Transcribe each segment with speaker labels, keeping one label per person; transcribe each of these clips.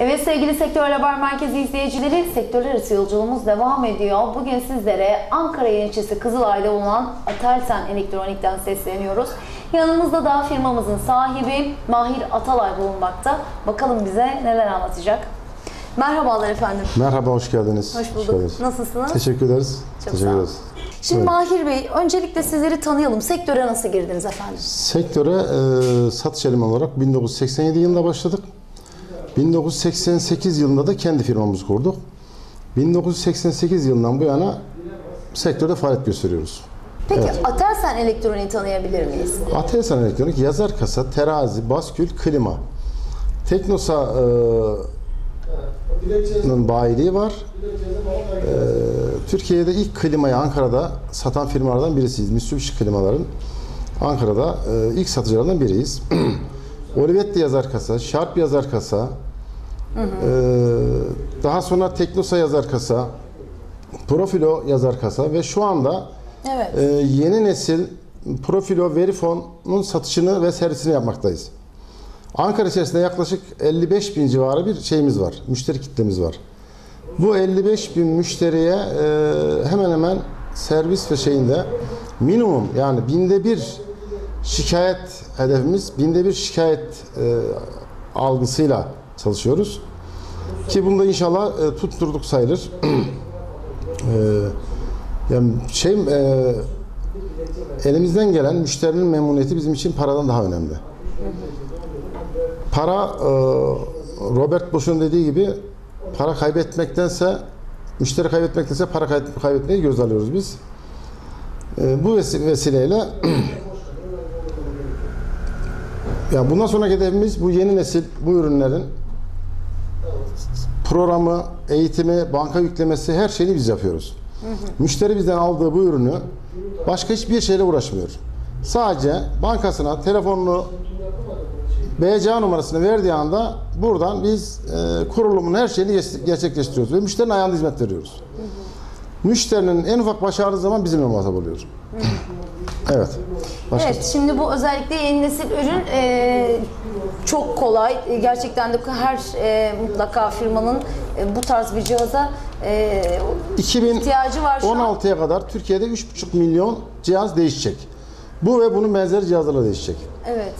Speaker 1: Evet sevgili Sektör Haber Merkezi izleyicileri, sektörler arası yolculuğumuz devam ediyor. Bugün sizlere Ankara ilçesi Kızılay'da bulunan Atelsen Elektronik'ten sesleniyoruz. Yanımızda da firmamızın sahibi Mahir Atalay bulunmakta. Bakalım bize neler anlatacak. Merhabalar efendim.
Speaker 2: Merhaba, hoş geldiniz.
Speaker 1: Hoş bulduk.
Speaker 2: geldiniz.
Speaker 1: Nasılsınız?
Speaker 2: Teşekkür ederiz.
Speaker 1: Çok
Speaker 2: Teşekkür
Speaker 1: sağ olun.
Speaker 2: ederiz.
Speaker 1: Şimdi
Speaker 2: Evet.
Speaker 1: Mahir Bey, öncelikle sizleri tanıyalım. Sektöre nasıl girdiniz efendim?
Speaker 2: Sektöre e, satış elemanı olarak 1987 yılında başladık. 1988 yılında da kendi firmamızı kurduk. 1988 yılından bu yana sektörde faaliyet gösteriyoruz.
Speaker 1: Peki
Speaker 2: Evet.
Speaker 1: Atelsen Elektronik'i tanıyabilir miyiz?
Speaker 2: Aselsan Elektronik, yazar kasa, terazi, baskül, klima. Teknosa e, bayiliği var. E, Türkiye'de ilk klimayı Ankara'da satan firmalardan birisiyiz. Mitsubishi klimaların Ankara'da e, ilk satıcılardan biriyiz. Olivetti yazar kasa, Sharp yazar kasa, e, daha sonra Teknosa yazar kasa, Profilo yazar kasa ve şu anda
Speaker 1: Evet.
Speaker 2: ee, yeni nesil Profilo Verifon'un satışını ve servisini yapmaktayız. Ankara içerisinde yaklaşık 55 bin civarı bir şeyimiz var, müşteri kitlemiz var. Bu 55 bin müşteriye e, hemen hemen servis ve şeyinde minimum yani binde bir şikayet hedefimiz, binde bir şikayet e, algısıyla çalışıyoruz. Ki bunda inşallah e, tutturduk sayılır. e, yani şey e, elimizden gelen müşterinin memnuniyeti bizim için paradan daha önemli. Para e, Robert Bosch'un dediği gibi para kaybetmektense müşteri kaybetmektense para kay- kaybetmeyi göz alıyoruz biz. E, bu vesi- vesileyle ya bundan sonraki hedefimiz bu yeni nesil bu ürünlerin programı, eğitimi, banka yüklemesi her şeyini biz yapıyoruz. Müşteri bizden aldığı bu ürünü başka hiçbir şeyle uğraşmıyor. Sadece bankasına telefonunu BCA numarasını verdiği anda buradan biz e, kurulumun her şeyini gerçekleştiriyoruz ve müşterinin ayağında hizmet veriyoruz. Müşterinin en ufak başardığı zaman bizimle muhatap oluyor. Evet. Başka
Speaker 1: Evet, şimdi bu özellikle yeni nesil ürün e, çok kolay. E, Gerçekten de her e, mutlaka firmanın e, bu tarz bir cihaza e, ihtiyacı var şu an.
Speaker 2: 2016'ya kadar Türkiye'de 3,5 milyon cihaz değişecek. Bu ve bunun benzer cihazlarla değişecek.
Speaker 1: Evet.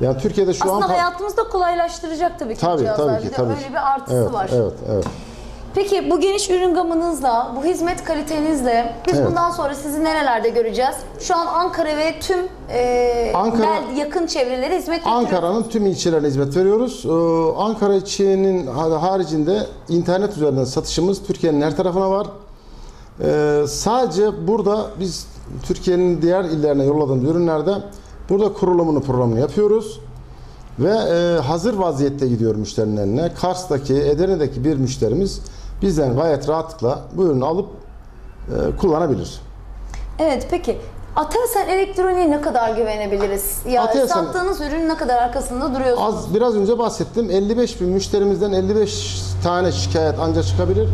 Speaker 2: Yani Türkiye'de şu
Speaker 1: Aslında
Speaker 2: an
Speaker 1: hayatımızı da kolaylaştıracak tabii ki
Speaker 2: tabii
Speaker 1: cihazlar.
Speaker 2: tabii
Speaker 1: Bir
Speaker 2: ki
Speaker 1: de
Speaker 2: tabii
Speaker 1: öyle
Speaker 2: ki.
Speaker 1: bir artısı
Speaker 2: evet,
Speaker 1: var.
Speaker 2: Evet, evet.
Speaker 1: Peki bu geniş ürün gamınızla, bu hizmet kalitenizle biz
Speaker 2: Evet.
Speaker 1: bundan sonra sizi nerelerde göreceğiz? Şu an Ankara ve tüm e,
Speaker 2: Ankara-
Speaker 1: bel- yakın çevrelere hizmet veriyoruz.
Speaker 2: Ankara'nın tüm ilçelerine hizmet veriyoruz. Ee, Ankara içinin haricinde internet üzerinden satışımız Türkiye'nin her tarafına var. Ee, sadece burada biz Türkiye'nin diğer illerine yolladığımız ürünlerde burada kurulumunu programını yapıyoruz. Ve e, hazır vaziyette gidiyor müşterinin eline. Kars'taki, Edirne'deki bir müşterimiz bizden gayet rahatlıkla bu ürünü alıp e, kullanabilir.
Speaker 1: Evet peki Aselsan Elektronik'e ne kadar güvenebiliriz? Ya
Speaker 2: Aselsan-
Speaker 1: sattığınız ürünün ne kadar arkasında duruyorsunuz?
Speaker 2: Az biraz önce bahsettim. 55 bin müşterimizden 55 tane şikayet ancak çıkabilir.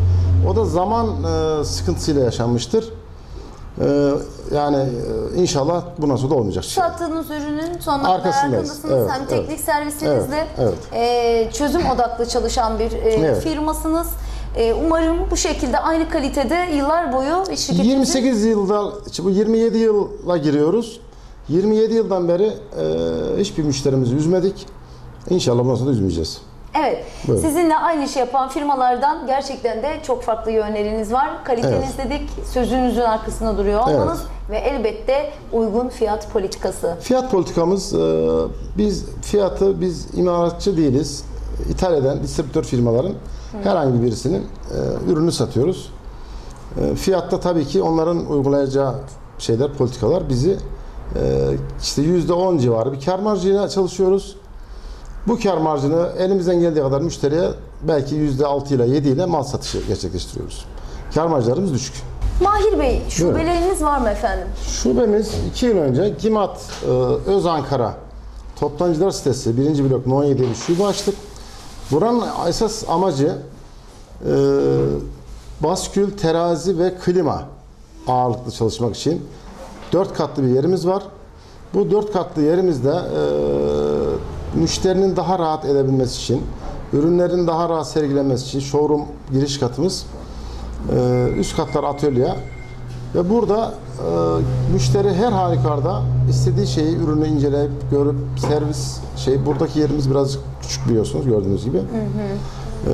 Speaker 2: O da zaman e, sıkıntısıyla yaşanmıştır. E, yani e, inşallah bundan sonra da olmayacak. şey.
Speaker 1: Sattığınız ürünün sonuna kadar arkasındasınız.
Speaker 2: Evet,
Speaker 1: Hem
Speaker 2: evet.
Speaker 1: teknik servisinizle
Speaker 2: Evet,
Speaker 1: e, çözüm odaklı çalışan bir e,
Speaker 2: Evet.
Speaker 1: firmasınız. E, umarım bu şekilde aynı kalitede yıllar boyu şirketinizin
Speaker 2: 28 yılda, bu 27 yıla giriyoruz. 27 yıldan beri e, hiçbir müşterimizi üzmedik. İnşallah bundan sonra da üzmeyeceğiz.
Speaker 1: Evet.
Speaker 2: Buyurun.
Speaker 1: Sizinle aynı işi yapan firmalardan gerçekten de çok farklı yönleriniz var. Kaliteniz dedik, sözünüzün arkasında duruyor olmanız ve elbette uygun fiyat politikası.
Speaker 2: Fiyat politikamız, e, biz fiyatı biz imalatçı değiliz. İthal eden distribütör firmaların herhangi birisinin e, ürünü satıyoruz. E, fiyatta tabii ki onların uygulayacağı şeyler, politikalar bizi e, işte %10 civarı bir kar marjıyla çalışıyoruz. Bu kar marjını elimizden geldiği kadar müşteriye belki %6 ile 7 ile mal satışı gerçekleştiriyoruz. Kar marjlarımız düşük.
Speaker 1: Mahir Bey, şubeleriniz var mı efendim?
Speaker 2: Şubemiz 2 yıl önce Gimat e, Öz Ankara Toptancılar sitesi 1. blok No 7'de bir şube açtık. Buranın esas amacı e, baskül, terazi ve klima ağırlıklı çalışmak için 4 katlı bir yerimiz var. Bu 4 katlı yerimizde e, müşterinin daha rahat edebilmesi için ürünlerin daha rahat sergilenmesi için showroom giriş katımız, e, üst katlar atölye ve burada e, müşteri her halükarda istediği şeyi, ürünü inceleyip, görüp, servis şey, buradaki yerimiz birazcık küçük biliyorsunuz gördüğünüz gibi. E,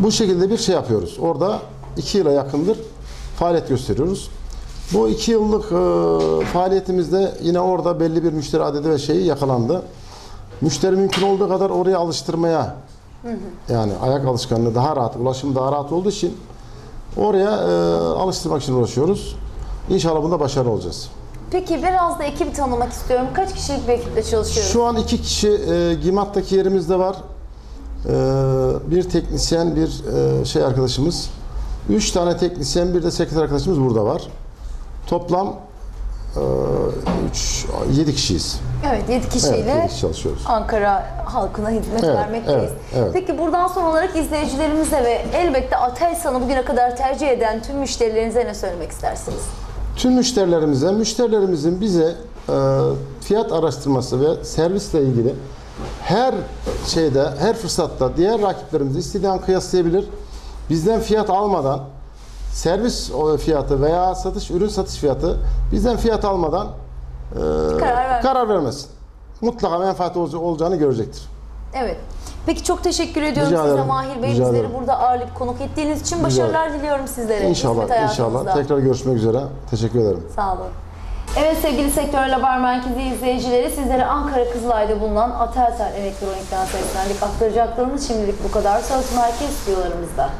Speaker 2: bu şekilde bir şey yapıyoruz. Orada iki yıla yakındır faaliyet gösteriyoruz. Bu iki yıllık e, faaliyetimizde yine orada belli bir müşteri adedi ve şeyi yakalandı. Müşteri mümkün olduğu kadar oraya alıştırmaya yani ayak alışkanlığı daha rahat, ulaşım daha rahat olduğu için oraya e, alıştırmak için uğraşıyoruz. İnşallah bunda başarılı olacağız.
Speaker 1: Peki biraz da ekibi tanımak istiyorum. Kaç kişilik bir ekiple çalışıyoruz?
Speaker 2: Şu an iki kişi e, Gimat'taki yerimizde var. E, bir teknisyen, bir e, şey arkadaşımız. Üç tane teknisyen, bir de sekreter arkadaşımız burada var. Toplam e, üç, yedi kişiyiz.
Speaker 1: Evet 7
Speaker 2: Evet,
Speaker 1: kişiyle
Speaker 2: kişi çalışıyoruz.
Speaker 1: Ankara halkına hizmet
Speaker 2: Evet,
Speaker 1: vermekteyiz.
Speaker 2: evet, evet.
Speaker 1: Peki buradan son olarak izleyicilerimize ve elbette Aselsan'ı bugüne kadar tercih eden tüm müşterilerinize ne söylemek istersiniz?
Speaker 2: Tüm müşterilerimize, müşterilerimizin bize e, fiyat araştırması ve servisle ilgili her şeyde, her fırsatta diğer rakiplerimizi istediği an kıyaslayabilir. Bizden fiyat almadan servis fiyatı veya satış ürün satış fiyatı bizden fiyat almadan e,
Speaker 1: Karar ver.
Speaker 2: karar vermesin. Mutlaka menfaati olaca- olacağını görecektir.
Speaker 1: Evet. Peki çok teşekkür ediyorum
Speaker 2: Rica
Speaker 1: size
Speaker 2: ederim.
Speaker 1: Mahir Bey.
Speaker 2: Rica
Speaker 1: Bizleri
Speaker 2: ederim.
Speaker 1: burada ağırlayıp konuk ettiğiniz için başarılar diliyorum sizlere.
Speaker 2: İnşallah, inşallah. Tekrar görüşmek üzere. Teşekkür ederim.
Speaker 1: Sağ olun. Evet sevgili Sektör Haber Merkezi izleyicileri sizlere Ankara Kızılay'da bulunan Aselsan Elektronik'ten seslendik. Aktaracaklarımız şimdilik bu kadar. Söz merkez stüdyolarımızda.